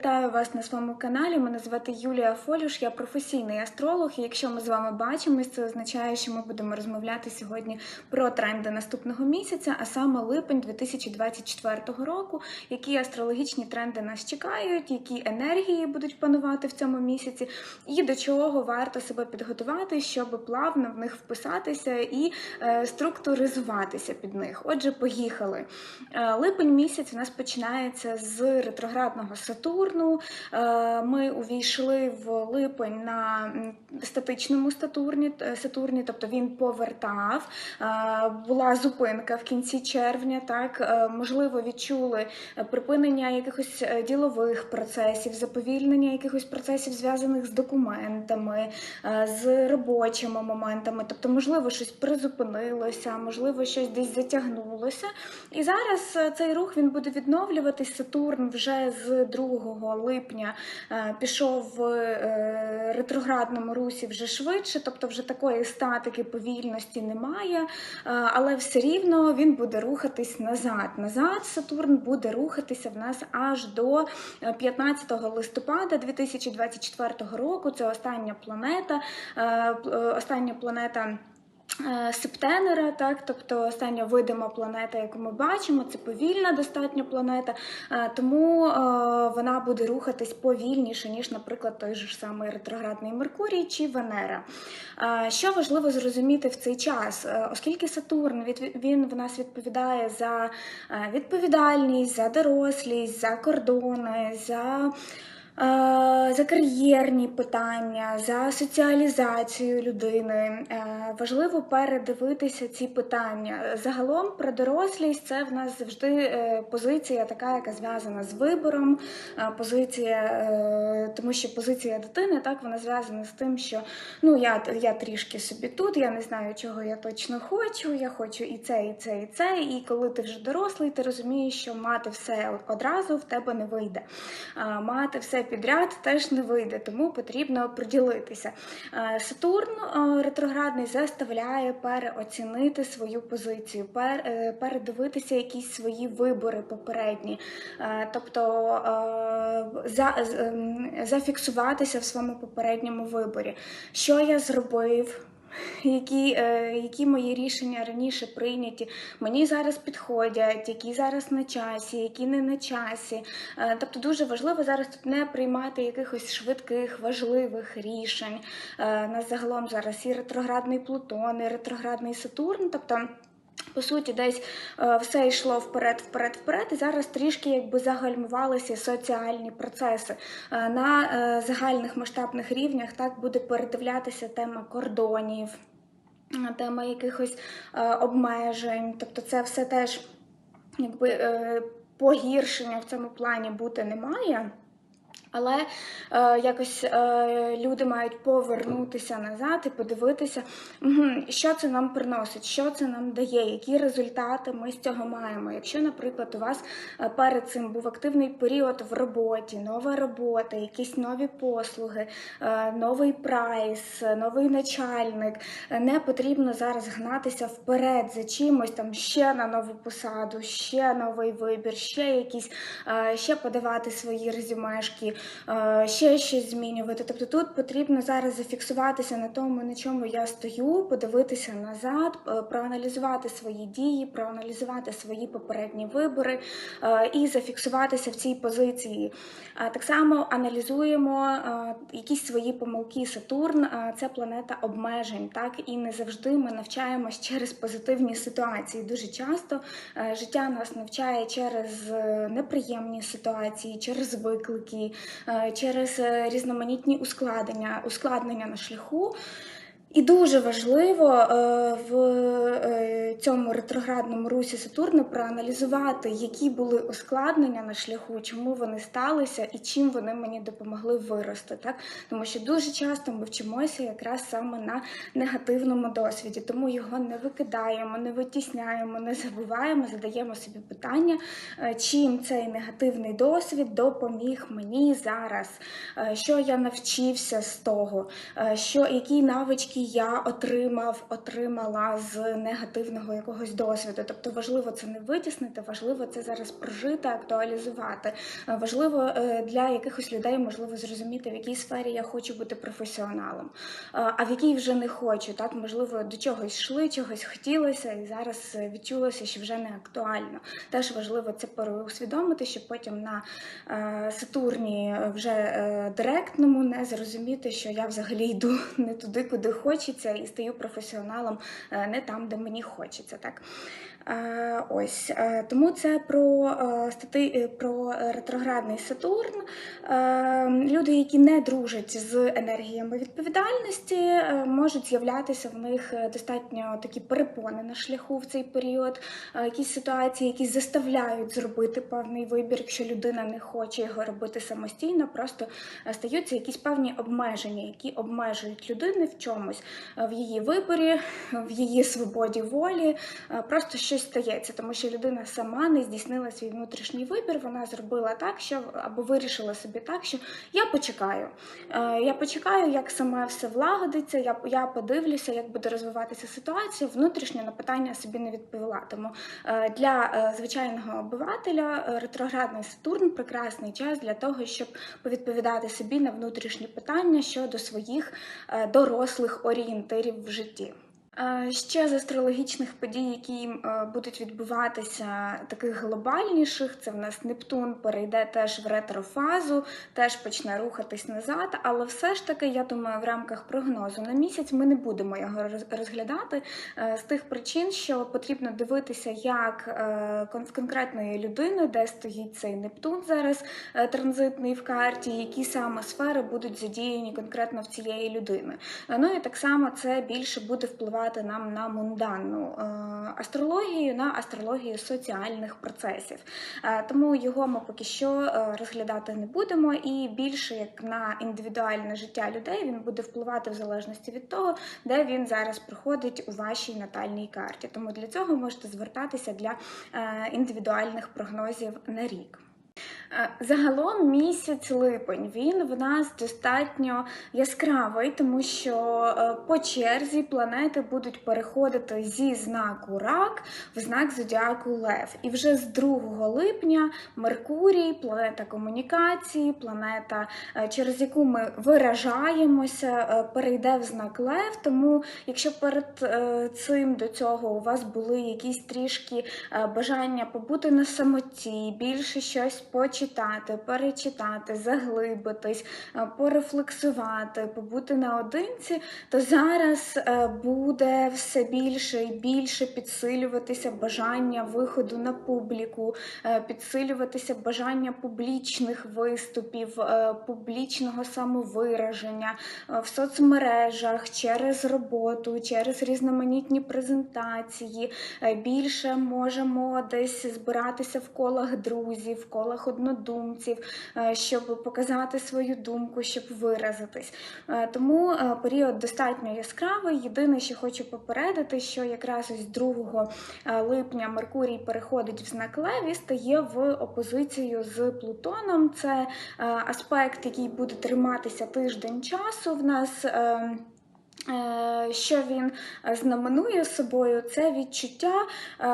Вітаю вас на своєму каналі. Мене звати Юлія Фолюш, я професійний астролог. І якщо ми з вами бачимось, це означає, що ми будемо розмовляти сьогодні про тренди наступного місяця, а саме липень 2024 року, які астрологічні тренди нас чекають, які енергії будуть панувати в цьому місяці, і до чого варто себе підготувати, щоб плавно в них вписатися і е, структуризуватися під них. Отже, поїхали. Е, липень місяць у нас починається з ретроградного Сатурну. Е, Ми увійшли в липень на статичному Сатурні, е, Сатурні, тобто він повертав. Е, Була зупинка в кінці червня. Так можливо, відчули припинення якихось ділових процесів, заповільнення якихось процесів, зв'язаних з документами, з робочими моментами. Тобто, можливо, щось призупинилося, можливо, щось десь затягнулося. І зараз цей рух він буде відновлюватись. Сатурн вже з 2 липня е, пішов в е, ретроградному русі вже швидше, тобто вже такої статики повільності немає, е, але все рівно він буде рухатись назад. Назад Сатурн буде рухатися в нас аж до е, 15 листопада 2024 року. Це остання планета, остання планета. Е, Септенера, так, тобто остання видима планета, яку ми бачимо, це повільна достатньо планета, е, тому е, вона буде рухатись повільніше, ніж, наприклад, той же ж самий ретроградний Меркурій чи Венера. Що важливо зрозуміти в цей час, оскільки Сатурн він в нас відповідає за відповідальність, за дорослість, за кордони, за за кар'єрні питання, за соціалізацію людини. Е, Важливо передивитися ці питання. Загалом про дорослість це в нас завжди е, позиція, така, яка зв'язана з вибором. Позиція, е, тому що позиція дитини так вона зв'язана з тим, що ну я, я трішки собі тут, я не знаю, чого я точно хочу. Я хочу і це, і це, і це. І коли ти вже дорослий, ти розумієш, що мати все одразу в тебе не вийде. Мати все підряд теж не вийде, тому потрібно приділитися. Е, Сатурн е, ретроградний заставляє переоцінити свою позицію, е, передивитися якісь свої вибори попередні, тобто ем, зафіксуватися в своєму попередньому виборі. Що я зробив? Які, е, які мої рішення раніше прийняті, мені зараз підходять, які зараз на часі, які не на часі. Е, Тобто дуже важливо зараз тут не приймати якихось швидких, важливих рішень. Е, нас загалом зараз і ретроградний Плутон, і ретроградний Сатурн. Тобто по суті, десь е, все йшло вперед, вперед, вперед, і зараз трішки якби загальмувалися соціальні процеси. Е, на е, загальних масштабних рівнях так буде передивлятися тема кордонів, е, тема якихось е, обмежень. Тобто, це все теж якби е, погіршення в цьому плані бути не має. Але е, якось е, люди мають повернутися назад і подивитися, що це нам приносить, що це нам дає, які результати ми з цього маємо. Якщо, наприклад, у вас е, перед цим був активний період в роботі, нова робота, якісь нові послуги, е, новий прайс, новий начальник, е, не потрібно зараз гнатися вперед за чимось там ще на нову посаду, ще новий вибір, ще якісь, е, ще подавати свої резюмешки, ще щось змінювати. Тобто тут потрібно зараз зафіксуватися на тому, на чому я стою, подивитися назад, е, проаналізувати свої дії, проаналізувати свої попередні вибори е, і зафіксуватися в цій позиції. Е, Так само аналізуємо е, якісь свої помилки. Сатурн е, це планета обмежень, так і не завжди ми навчаємось через позитивні ситуації. Дуже часто е, життя нас навчає через е, неприємні ситуації, через виклики, е, через е, різноманітні ускладнення, ускладнення на шляху. І дуже важливо е, в е, цьому ретроградному русі Сатурну проаналізувати, які були ускладнення на шляху, чому вони сталися і чим вони мені допомогли вирости. Так? Тому що дуже часто ми вчимося якраз саме на негативному досвіді, тому його не викидаємо, не витісняємо, не забуваємо, задаємо собі питання, е, чим цей негативний досвід допоміг мені зараз, що я навчився з того, що які навички які я отримав, отримала з негативного якогось досвіду. Тобто важливо це не витіснити, важливо це зараз прожити, актуалізувати. Важливо е, для якихось людей можливо зрозуміти, в якій сфері я хочу бути професіоналом, а в якій вже не хочу. Так, можливо, до чогось йшли, чогось хотілося, і зараз е, відчулося, що вже не актуально. Теж важливо це переусвідомити, щоб потім на е, Сатурні вже директному не зрозуміти, що я взагалі йду не туди, куди хочеться, і стаю професіоналом е, не там, де мені хочеться. Так. Ось е, тому це про е, стати е, про ретроградний Сатурн. Люди, які не дружать з енергіями відповідальності, можуть з'являтися в них достатньо такі перепони на шляху в цей період, якісь ситуації, які заставляють зробити певний вибір, якщо людина не хоче його робити самостійно, просто стаються якісь певні обмеження, які обмежують людину в чомусь, в її виборі, в її свободі волі. Просто щось стається, тому що людина сама не здійснила свій внутрішній вибір. Вона зробила так, що або вирішила собі так, що я почекаю. Е, Я почекаю, як саме все влагодиться. Я я подивлюся, як буде розвиватися ситуація. Внутрішньо на питання собі не відповіла. Тому е, для е, звичайного обивателя ретроградний Сатурн прекрасний час для того, щоб повідповідати собі на внутрішні питання щодо своїх дорослих орієнтирів в житті. Е, Ще з астрологічних подій, які е, будуть відбуватися таких глобальніших, це в нас Нептун перейде теж в ретрофазу, теж почне рухатись назад. Але все ж таки, я думаю, в рамках прогнозу на місяць ми не будемо його розглядати е, з тих причин, що потрібно дивитися, як в конкретної людини, де стоїть цей Нептун зараз транзитний в карті, які саме сфери будуть задіяні конкретно в цієї людини. Ну і так само це більше буде впливати нам на мунданну е, астрологію, на астрологію соціальних процесів. Е, Тому його ми поки що е, розглядати не будемо, і більше як на індивідуальне життя людей він буде впливати в залежності від того, де він зараз проходить у вашій натальній карті. Тому для цього можете звертатися для індивідуальних прогнозів на рік. Е, Загалом місяць липень він в нас достатньо яскравий, тому що е, по черзі планети будуть переходити зі знаку рак в знак зодіаку Лев. І вже з 2 липня Меркурій, планета комунікації, планета, е, через яку ми виражаємося, перейде в знак Лев. Тому, якщо перед цим до цього у вас були якісь трішки бажання побути на самоті, більше щось почитати, перечитати, заглибитись, е, порефлексувати, побути наодинці, то зараз е, буде все більше і більше підсилюватися бажання виходу на публіку, е, підсилюватися бажання публічних виступів, публічного самовираження в соцмережах через роботу, через різноманітні презентації. Більше можемо десь збиратися в колах друзів, в колах однодумців, е, щоб показати свою думку, щоб виразитись. Е, Тому е, період достатньо яскравий. Єдине, що хочу попередити, що якраз ось 2 е, липня Меркурій переходить в знак Лев і стає в опозицію з Плутоном. Це аспект, який буде триматися тиждень часу в нас. Е, Що він е, знаменує собою, це відчуття е,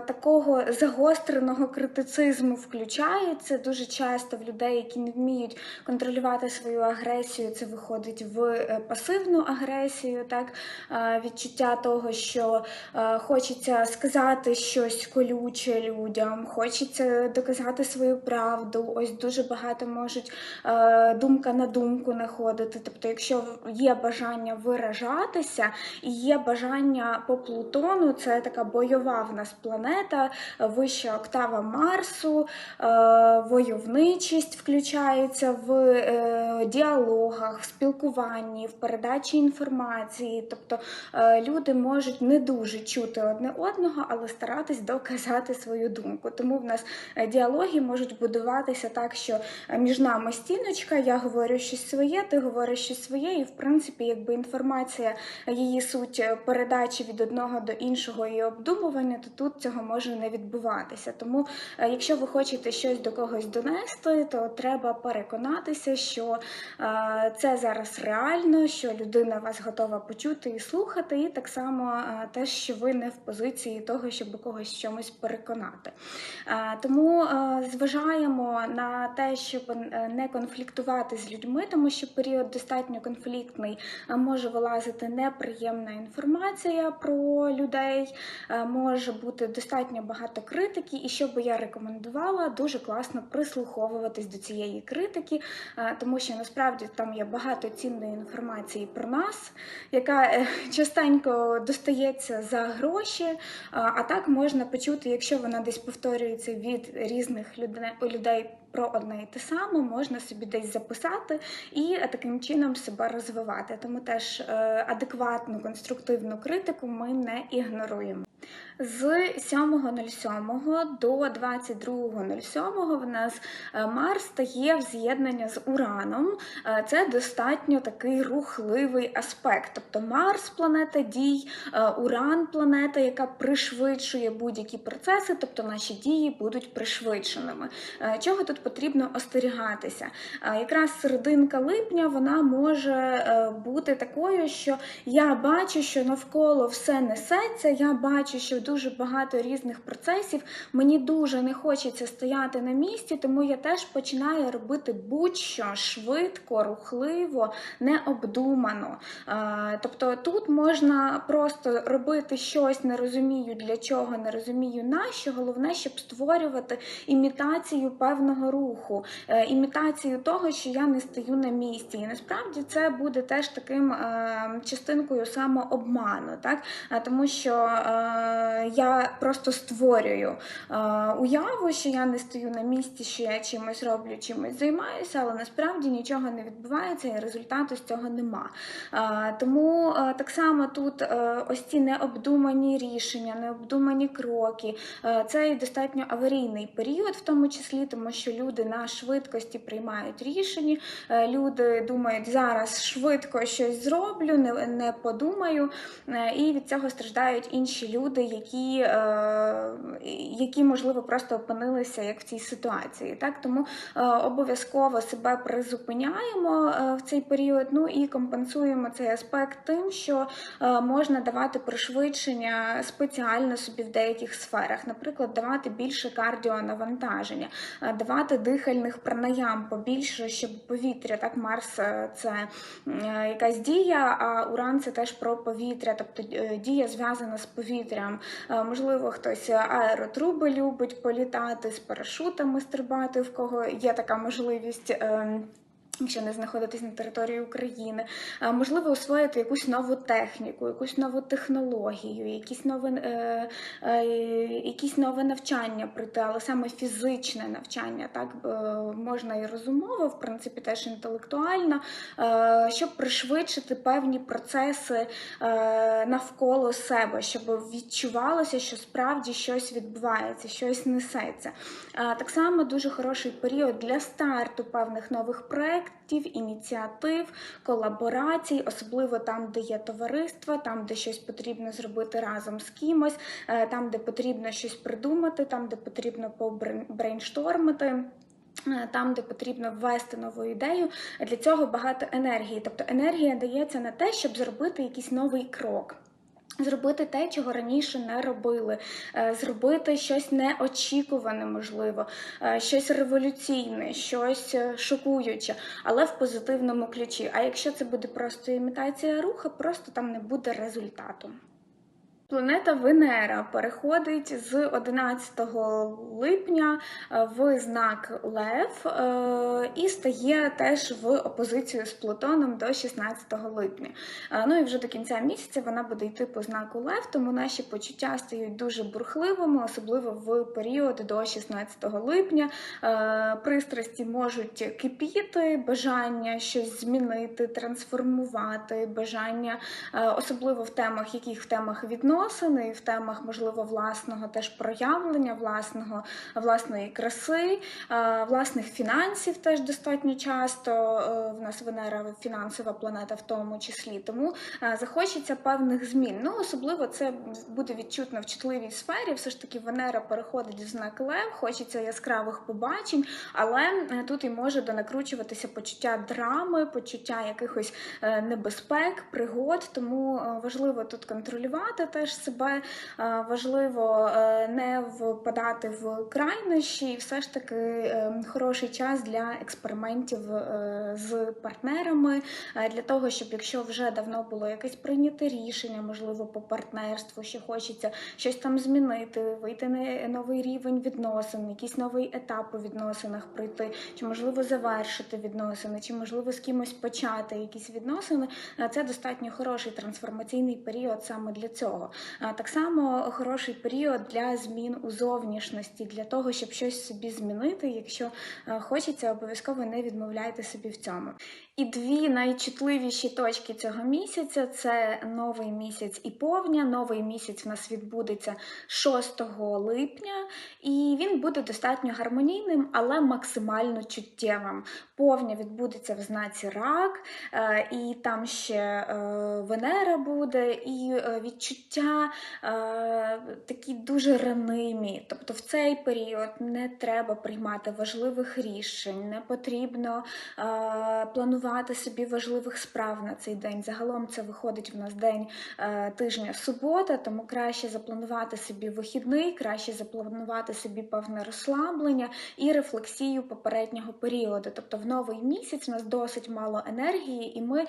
такого загостреного критицизму включається дуже часто в людей, які не вміють контролювати свою агресію. Це виходить в е, пасивну агресію, так е, відчуття того, що е, хочеться сказати щось колюче людям, хочеться доказати свою правду. Ось дуже багато можуть е, думка на думку находити. Тобто, якщо є бажання виражатися і є бажання по Плутону, це така бойова в нас планета, вища октава Марсу, е, войовничість включається в е, діалогах, в спілкуванні, в передачі інформації. Тобто е, люди можуть не дуже чути одне одного, але старатись доказати свою думку. Тому в нас діалоги можуть будуватися так, що між нами стіночка, я говорю щось своє, ти говориш щось своє, і в принципі, якби інформація інформація, її суть е, передачі від одного до іншого і обдумування, то тут цього може не відбуватися. Тому, е, якщо ви хочете щось до когось донести, то треба переконатися, що е, це зараз реально, що людина вас готова почути і слухати, і так само те, що ви не в позиції того, щоб когось чомусь переконати. Тому зважаємо на те, щоб не конфліктувати з людьми, тому що період достатньо конфліктний, може вилазити неприємна інформація про людей, е, може бути достатньо багато критики, і що би я рекомендувала, дуже класно прислуховуватись до цієї критики, е, тому що насправді там є багато цінної інформації про нас, яка е, частенько достається за гроші, а так можна почути, якщо вона десь повторюється від різних людей про одне і те саме, можна собі десь записати і е, таким чином себе розвивати. Тому теж е, адекватну конструктивну критику ми не ігноруємо. З 7.07 до 22.07 в нас е, Марс стає в з'єднання з Ураном. Це достатньо такий рухливий аспект. Тобто Марс планета дій, Уран планета, яка пришвидшує будь-які процеси, тобто наші дії будуть пришвидшеними. Чого тут потрібно остерігатися? Якраз серединка липня вона може е, бути такою, що я бачу, що навколо все несеться, я бачу, що дуже багато різних процесів. Мені дуже не хочеться стояти на місці, тому я теж починаю робити будь-що швидко, рухливо, необдумано. Тобто тут можна просто робити щось, не розумію для чого, не розумію на що. Головне, щоб створювати імітацію певного руху, е, імітацію того, що я не стою на місці. І насправді це буде теж таким е, частинкою самообману, так? Е, тому що я просто створюю уяву, що я не стою на місці, що я чимось роблю, чимось займаюся, але насправді нічого не відбувається і результату з цього нема. Тому так само тут ось ці необдумані рішення, необдумані кроки. Це і достатньо аварійний період, в тому числі, тому що люди на швидкості приймають рішення. Е, Люди думають, зараз швидко щось зроблю, не, не подумаю, Е, і від цього страждають інші люди, які, е, які можливо просто опинилися як в цій ситуації. Так тому обов'язково себе призупиняємо в цей період. Ну і компенсуємо цей аспект тим, що можна давати пришвидшення спеціально собі в деяких сферах, наприклад, давати більше кардіонавантаження, е, давати дихальних пранаям побільше, щоб повітря, так Марс е, це е, якась дія, а Уран це теж про повітря, тобто е, дія зв'язана з повітрям. Можливо, хтось аеротруби любить політати з парашутами стрибати, в кого є така можливість. Якщо не знаходитись на території України, А, можливо, освоїти якусь нову техніку, якусь нову технологію, якісь нове, е, е, якісь нове навчання пройти, але саме фізичне навчання, так е, можна і розумово, в принципі, теж інтелектуально, е, щоб пришвидшити певні процеси е, навколо себе, щоб відчувалося, що справді щось відбувається, щось несеться. Е, Так само дуже хороший період для старту певних нових проєктів, ініціатив, колаборацій, особливо там, де є товариство, там, де щось потрібно зробити разом з кимось, е, там, де потрібно щось придумати, там, де потрібно побрейнштормити. е, Там, де потрібно ввести нову ідею, для цього багато енергії. Тобто енергія дається на те, щоб зробити якийсь новий крок. Зробити те, чого раніше не робили, Е, зробити щось неочікуване, можливо, е, щось революційне, щось е, шокуюче, але в позитивному ключі. А якщо це буде просто імітація руха, просто там не буде результату. Планета Венера переходить з 11 липня е, в знак Лев е, і стає теж в опозицію з Плутоном до 16 липня. Е, Ну і вже до кінця місяця вона буде йти по знаку Лев, тому наші почуття стають дуже бурхливими, особливо в період до 16 липня. Пристрасті можуть кипіти, бажання щось змінити, трансформувати, бажання, особливо в темах, яких в темах відносин відносин, і в темах, можливо, власного теж проявлення, власного, власної краси, власних фінансів теж достатньо часто. Е, В нас Венера фінансова планета в тому числі. Тому е, захочеться певних змін. Ну, особливо це буде відчутно в чутливій сфері. Все ж таки, Венера переходить в знак Лев, хочеться яскравих побачень, але е, тут і може донакручуватися почуття драми, почуття якихось небезпек, пригод. Тому важливо тут контролювати теж себе, е, важливо е, не впадати в крайнощі, і все ж таки е, хороший час для експериментів з партнерами, для того, щоб якщо вже давно було якесь прийняте рішення, можливо, по партнерству, що хочеться щось там змінити, вийти на новий рівень відносин, якийсь новий етап у відносинах пройти, чи можливо завершити відносини, чи можливо з кимось почати якісь відносини. Це достатньо хороший трансформаційний період саме для цього. Так само хороший період для змін у зовнішності, для того, щоб щось собі змінити. Якщо хочеться, обов'язково не відмовляйте собі в цьому. І дві найчутливіші точки цього місяця це новий місяць і повня. Новий місяць в нас відбудеться 6 липня, і він буде достатньо гармонійним, але максимально чуттєвим. Повня відбудеться в знаці рак, е, і там ще е, Венера буде, і е, відчуття е, такі дуже ранимі. Тобто в цей період не треба приймати важливих рішень, не потрібно е, планувати собі важливих справ на цей день. Загалом це виходить в нас день е, тижня субота, тому краще запланувати собі вихідний, краще запланувати собі певне розслаблення і рефлексію попереднього періоду. Тобто в новий місяць у нас досить мало енергії, і ми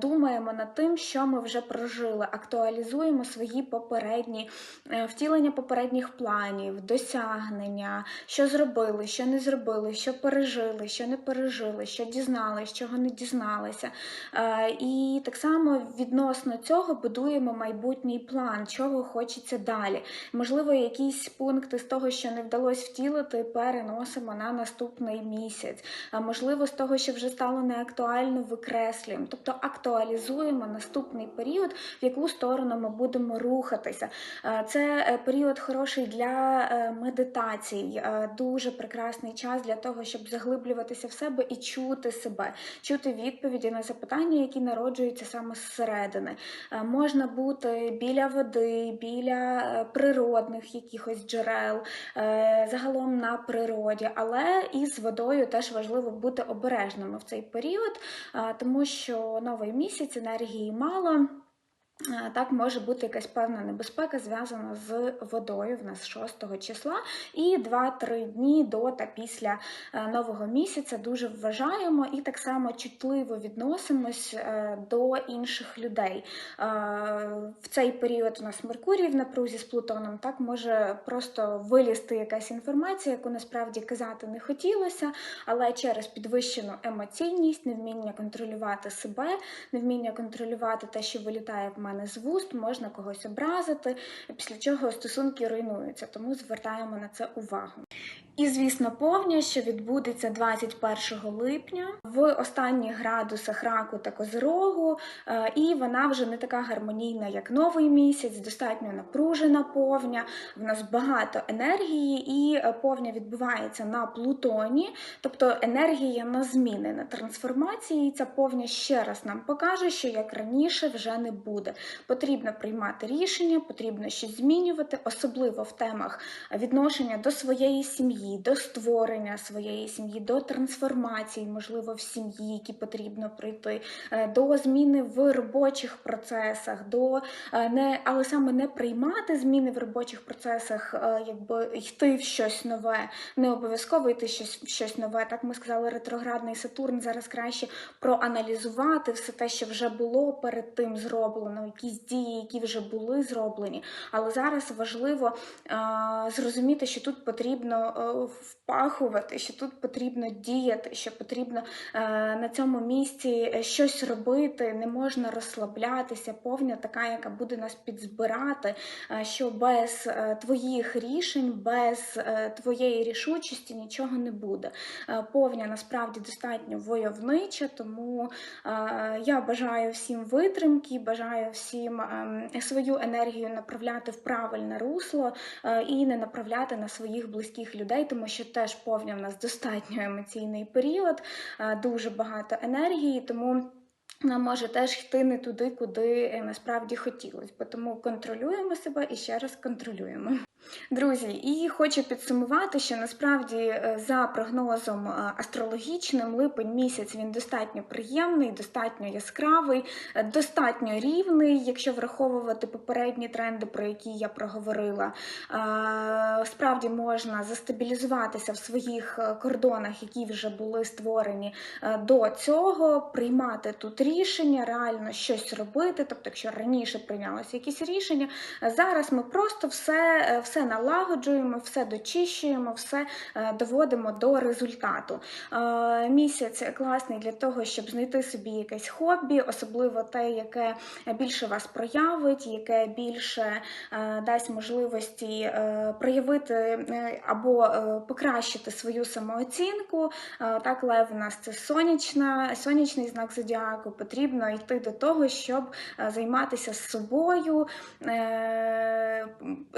думаємо над тим, що ми вже прожили, актуалізуємо свої попередні е, втілення попередніх планів, досягнення, що зробили, що не зробили, що пережили, що не пережили, що дізналися, чого не дізналися. Е, І так само відносно цього будуємо майбутній план, чого хочеться далі. Можливо, якісь пункти з того, що не вдалося втілити, переносимо на наступний місяць. Можливо, з того, що вже стало неактуально, викреслюємо. Тобто актуалізуємо наступний період, в яку сторону ми будемо рухатися. Е, Це е, період хороший для е, медитацій, дуже прекрасний час для того, щоб заглиблюватися в себе і чути себе, чути відповіді на запитання, які народжуються саме зсередини. Можна бути біля води, біля природних якихось джерел, загалом на природі, але і з водою теж важливо бути обережними в цей період, тому що новий місяць енергії мало. Так, може бути якась певна небезпека зв'язана з водою в нас 6 числа, і 2-3 дні до та після е, нового місяця дуже вважаємо і так само чутливо відносимось е, до інших людей. Е, В цей період у нас Меркурій в напрузі з Плутоном так може просто вилізти якась інформація, яку насправді казати не хотілося, але через підвищену емоційність, невміння контролювати себе, невміння контролювати те, що вилітає в мене з вуст, можна когось образити, після чого стосунки руйнуються, тому звертаємо на це увагу. І, звісно, повня, що відбудеться 21 липня в останніх градусах раку та козирогу, е, і вона вже не така гармонійна, як новий місяць, достатньо напружена повня. В нас багато енергії, і е, повня відбувається на Плутоні, тобто енергія на зміни, на трансформації. І ця повня ще раз нам покаже, що як раніше вже не буде. Потрібно приймати рішення, потрібно щось змінювати, особливо в темах відношення до своєї сім'ї, до створення своєї сім'ї, до трансформації, можливо, в сім'ї, які потрібно пройти, е, до зміни в робочих процесах, до е, не, але саме не приймати зміни в робочих процесах, е, якби йти в щось нове, не обов'язково йти щось, в щось нове. Так ми сказали, ретроградний Сатурн зараз краще проаналізувати все те, що вже було перед тим зроблено, якісь дії, які вже були зроблені. Але зараз важливо е, зрозуміти, що тут потрібно е, впахувати, що тут потрібно діяти, що потрібно е, на цьому місці щось робити, не можна розслаблятися, повня така, яка буде нас підзбирати, що без твоїх рішень, без твоєї рішучості нічого не буде. Повня насправді достатньо войовнича, тому я бажаю всім витримки, бажаю всім ем, свою енергію направляти в правильне русло е, і не направляти на своїх близьких людей, тому що теж повні в нас достатньо емоційний період, е, дуже багато енергії, тому. Нам може теж йти не туди, куди е, насправді хотілося б. Тому контролюємо себе і ще раз контролюємо. Друзі, і хочу підсумувати, що насправді е, за прогнозом е, астрологічним липень місяць він достатньо приємний, достатньо яскравий, е, достатньо рівний, якщо враховувати попередні тренди, про які я проговорила. Справді можна застабілізуватися в своїх кордонах, які вже були створені до цього, приймати тут рішення, реально щось робити. Тобто, якщо раніше прийнялося якісь рішення, зараз ми просто все, е, все налагоджуємо, все дочищуємо, все е, доводимо до результату. Е, Місяць класний для того, щоб знайти собі якесь хобі, особливо те, яке більше вас проявить, яке більше е, дасть можливості проявити або покращити свою самооцінку. Так, лев у нас це сонячна, сонячний знак зодіаку. Потрібно йти до того, щоб займатися собою,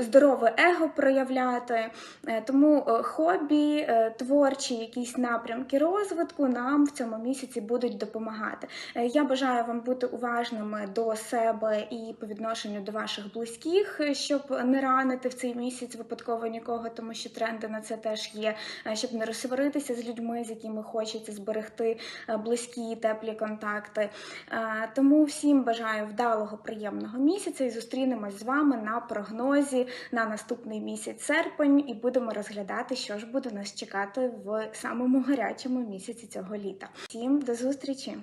здорове его проявляти. Е, Тому е, хобі, е, творчі якісь напрямки розвитку нам в цьому місяці будуть допомагати. Е, Я бажаю вам бути уважними до себе і по відношенню до ваших близьких, щоб не ранити в цей місяць випадково нікого, тому що тренди на це теж є, е, щоб не розсваритися з людьми, з якими хочеться зберегти е, близькі теплі контакти. Тому всім бажаю вдалого, приємного місяця і зустрінемось з вами на прогнозі на наступний місяць серпень, і будемо розглядати, що ж буде нас чекати в самому гарячому місяці цього літа. Всім до зустрічі!